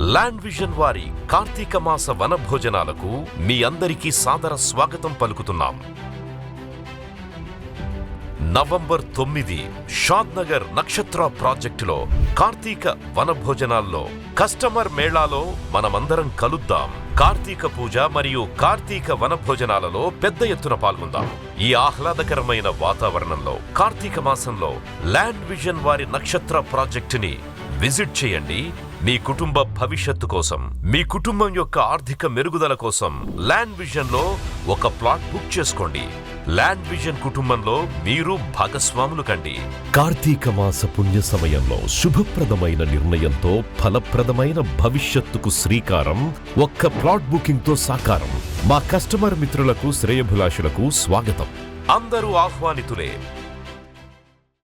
Land vision వారి కార్తీక మాస వన భోజనాలకు మీ అందరికీ సాదర స్వాగతం పలుకుతున్నాం. నవంబర్ తొమ్మిది షాద్నగర్ నక్షత్ర ప్రాజెక్టులో కార్తీక వన భోజనాల్లో కస్టమర్ మేళాలో మనమందరం కలుద్దాం. కార్తీక పూజ మరియు కార్తీక వన భోజనాలలో పెద్ద ఎత్తున పాల్గొందాం. ఈ ఆహ్లాదకరమైన వాతావరణంలో కార్తీక మాసంలో ల్యాండ్ విజన్ వారి నక్షత్ర ప్రాజెక్టుని విజిట్ చేయండి. మీ కుటుంబ భవిష్యత్తు కోసం మీ కుటుంబం యొక్క ఆర్థిక మెరుగుదల కోసం ల్యాండ్ విజన్లో ఒక ప్లాట్ బుక్ చేసుకోండి. ల్యాండ్ విజన్ కుటుంబంలో మీరు భాగస్వాములు కండి. కార్తీక మాస పుణ్య సమయంలో శుభప్రదమైన నిర్ణయంతో ఫలప్రదమైన భవిష్యత్తుకు శ్రీకారం ఒక్క ప్లాట్ బుకింగ్తో సాకారం. మా కస్టమర్ మిత్రులకు శ్రేయభిలాషులకు స్వాగతం. అందరూ ఆహ్వానితులే.